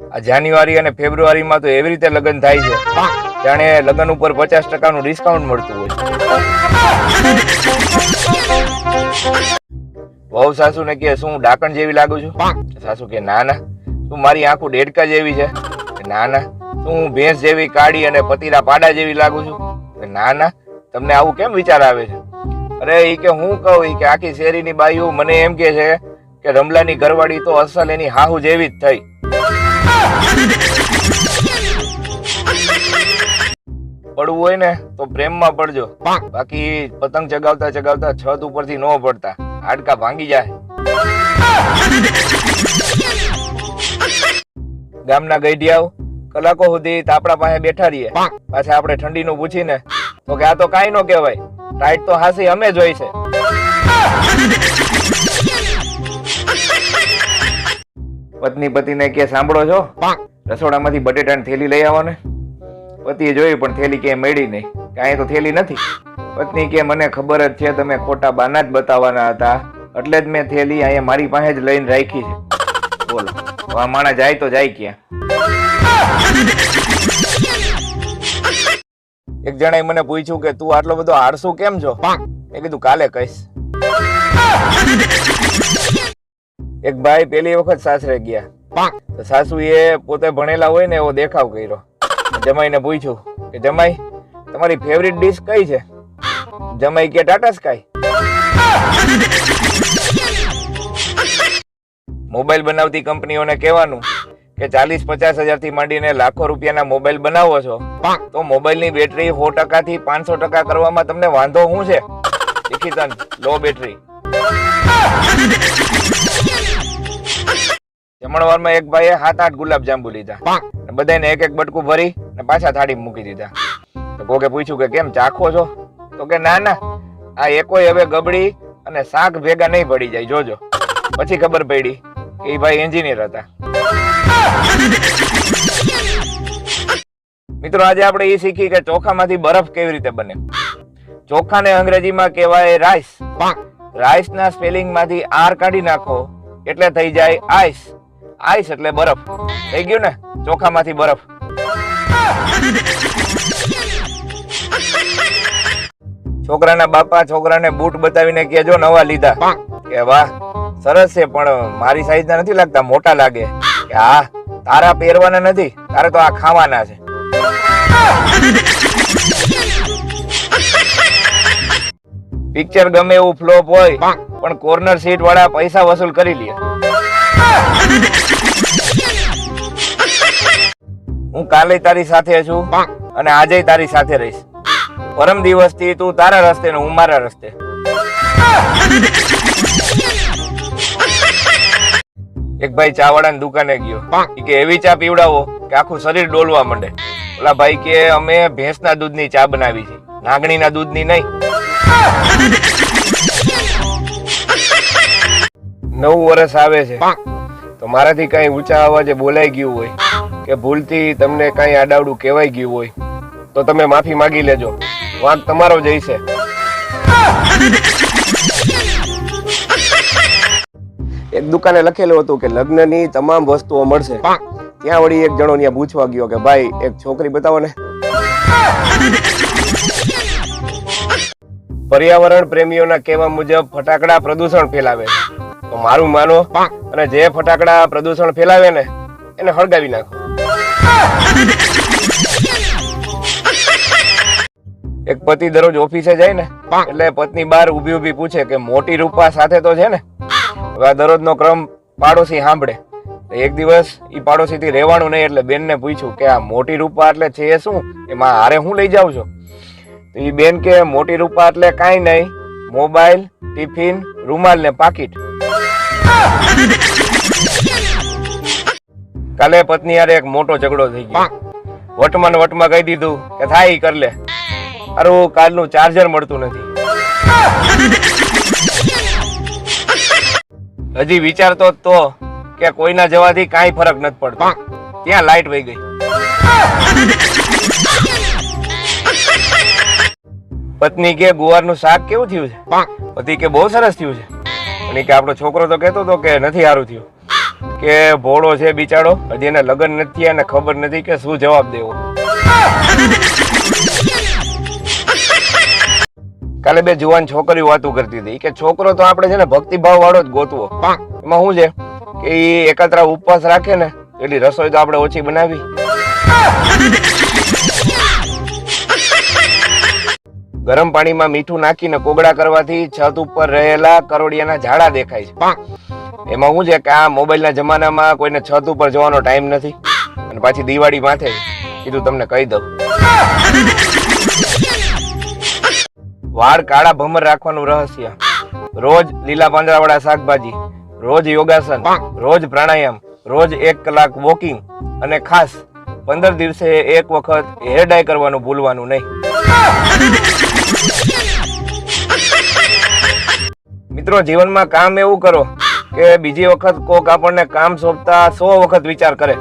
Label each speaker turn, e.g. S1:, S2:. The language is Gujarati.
S1: આ જાન્યુઆરી અને ફેબ્રુઆરીમાં તો એવી રીતે લગ્ન થાય છે જાણે લગ્ન ઉપર પચાસ ટકાનું ડિસ્કાઉન્ટ મળતું હોય. વહુ સાસુ ને કે શું ડાકણ જેવી લાગુ છું? સાસુ કે ના ના. તું મારી આંખો ડેડકા જેવી છે. ના ના. તું હું ભેંસ જેવી કાળી અને પતીરા પાડા જેવી લાગુ છું? ના ના. તમને આવું કેમ વિચાર આવે છે? અરે એ કે હું કહું એ કે આખી શેરીની બાઈઓ મને એમ કે છે કે રમલાની ઘરવાળી તો અસલ એની હાહુ જેવી જ થઈ. પડવું હોય ને તો પ્રેમમાં પડજો. બાકી પતંગ ચગાવતા ચગાવતા છત ઉપરથી ન પડતા. હાડકા ભાંગી જાય. ગામના ગઈઢિયાઓ કલાકો સુધી તાપડા પાસે બેઠા રહીએ. પાછા આપણે ઠંડીનું પૂછીને, તો કે આ તો કાંઈ ન કહેવાય. ટાઈટ તો હાસી અમે જ હોય છે. પત્ની પતિને કે સાંભળો છો? રસોડામાંથી બટેટાની થેલી લઈ આવો ને પતિએ જોયું પણ થેલી ક્યાંય મળી નહીં. કાંઈ તો થેલી નથી. પત્ની કે, મને ખબર જ છે, તમે ખોટા બાના જ બતાવવાના હતા. એટલે જ મેં થેલી અહીંયા મારી પાસે જ લઈને રાખી છે. બોલો આ માણસ જાય તો જાય ક્યાં? એક જણાએ મને પૂછ્યું કે, તું આટલો બધો આળસુ કેમ છો? મેં કીધું, કાલે કહીશ. એક ભાઈ પેલી વખત સાસરે ગયા. તો સાસુએ પોતે ભણેલા હોય ને એવો દેખાવ કર્યો. જમાઈને પૂછ્યું કે જમાઈ તમારી ફેવરિટ ડીશ કઈ છે? જમાઈ કે ટાટા સ્કાય. મોબાઈલ બનાવતી કંપનીઓને કહેવાનું કે ચાલીસ પચાસ હજારથી માંડીને લાખો રૂપિયાના મોબાઈલ બનાવો છો. તો મોબાઈલની બેટરી સો ટકા થી પાંચસો ટકા કરવામાં તમને વાંધો શું છે? લો બેટરી. જમણવારમાં એક ભાઈએ સાત આઠ ગુલાબ જાંબુ લીધા બધાને એક એક બટકું ભરી ને પાછા થાળી મૂકી દીધા. તો કોકે પૂછ્યું કે કેમ ચાખો છો? તો કે ના ના આ એકોય હવે ગબડી અને શાક ભેગા નહીં પડી જાય જોજો. પછી ખબર પડી કે એ ભાઈ એન્જિનિયર હતા. મિત્રો આજે આપણે એ શીખી કે ચોખામાંથી બરફ કેવી રીતે બને. ચોખાને અંગ્રેજીમાં કહેવાય રાઈસ. રાઈસના સ્પેલિંગમાંથી આર કાઢી નાખો એટલે થઈ જાય આઈસ. આઈસ એટલે બરફ. થઈ ગયું ને? ચોખામાંથી બરફ. છોકરાના બાપા છોકરાને બૂટ બતાવીને કેજો નવા લીધા. કે વાહ, સરસ છે, પણ મારી સાઈઝના નથી લાગતા, મોટા લાગે. કે હા, તારા પહેરવાના નથી, તારે તો આ ખાવાના છે. પિક્ચર ગમે એવું ફ્લોપ હોય, પણ કોર્નર સીટ વાળા પૈસા વસૂલ કરી લે. હું કાલે તારી સાથે છું અને આજે તારી સાથે રહીશ. પરમ દિવસથી તું તારા રસ્તે ને હું મારા રસ્તે. એક ભાઈ ચા ની દુકાને ગયો. કે, એવી ચા પીવડાવો કે આખું શરીર ડોલવા માંડે. ઓલા ભાઈ કે, અમે ભેંસના દૂધની ચા બનાવી છે. નાગણીના દૂધની નહીં. નવું વર્ષ આવે છે. તો મારાથી કઈ ઊંચા અવાજે બોલાઈ ગયું હોય કે ભૂલથી તમને કઈ આડાવડું કહેવાય ગયું હોય તો તમે માફી માગી લેજો. વાંક તમારો જ એક દુકાને લખેલું હતું કે લગ્નની તમામ વસ્તુઓ મળશે. ત્યાં વળી એક જણો ત્યાં પૂછવા ગયો કે ભાઈ એક છોકરી બતાવો ને. પર્યાવરણ પ્રેમીઓના કહેવા મુજબ ફટાકડા પ્રદૂષણ ફેલાવે છે. તો મારું માનો અને જે ફટાકડા પ્રદૂષણ ફેલાવે ને એને હળગાવી નાખો. એક પતિ દરરોજ ઓફિસે જાય ને એટલે પત્ની બહાર ઊભી ઊભી પૂછે કે મોટી રૂપા સાથે તો છે ને? હવે આ દરરોજનો ક્રમ પાડોશી સાંભળે. તો એક દિવસ ઈ પાડોશીથી રહેવાનું નહીં એટલે બેનને પૂછ્યું કે આ મોટી રૂપા એટલે છે શું? એમાં હારે હું લઈ જાઉં છો? તો ઈ બેન કે મોટી રૂપા એટલે કાંઈ નહીં મોબાઈલ ટિફિન રૂમાલ ને પાકીટ. કાલે પત્ની યારે એક મોટો ઝઘડો થઈ ગયો. વટમાં વટમાં કહી દીધું કે થાય કર લે. અરું કાલનું ચાર્જર મળતું નથી. હજી વિચારતો તો કે કોઈના જવાથી કાંઈ ફરક નથી પડતો. ત્યાં લાઈટ વહી ગઈ. પત્ની કે ગુવારનું શાક કેવું થયું છે? પતિ કે બહુ સરસ થયું છે? અને કે આપણો છોકરો તો કહેતો હતો કે નથી સારું થયું. કે ભોળો છે બિચારો, હજી એને લગ્ન નથી અને ખબર નથી કે શું જવાબ દેવો. કાલે બે જુવાન છોકરીઓ વાતું કરતી હતી. કે છોકરો તો આપણે છે ને ભક્તિભાવ વાળો જ ગોતવો. એમાં શું છે? કે એ એકાત્રા ઉપવાસ રાખે ને, એટલી રસોઈ તો આપણે ઓછી બનાવી. ગરમ પાણીમાં મીઠું નાખીને કોગળા કરવાથી છત ઉપર રહેલા કરોડિયાના ઝાડા દેખાય છે. એમાં શું છે કે આ મોબાઈલના જમાનામાં કોઈને છત ઉપર જવાનો ટાઈમ નથી. અને પાછી દિવાળી માથે કીધું તમને કહી દઉં. વાળ કાળા ભમર રાખવાનું રહસ્ય. રોજ લીલા પાંદડાવાળા શાકભાજી રોજ યોગાસન રોજ પ્રાણાયામ રોજ એક કલાક વોકિંગ અને ખાસ પંદર દિવસે એક વખત હેર ડાય કરવાનું ભૂલવાનું નહીં. મિત્રો, જીવનમાં કામ એવું કરો કે બીજી વખત કોક આપણને કામ સોંપતા સો વખત વિચાર કરે.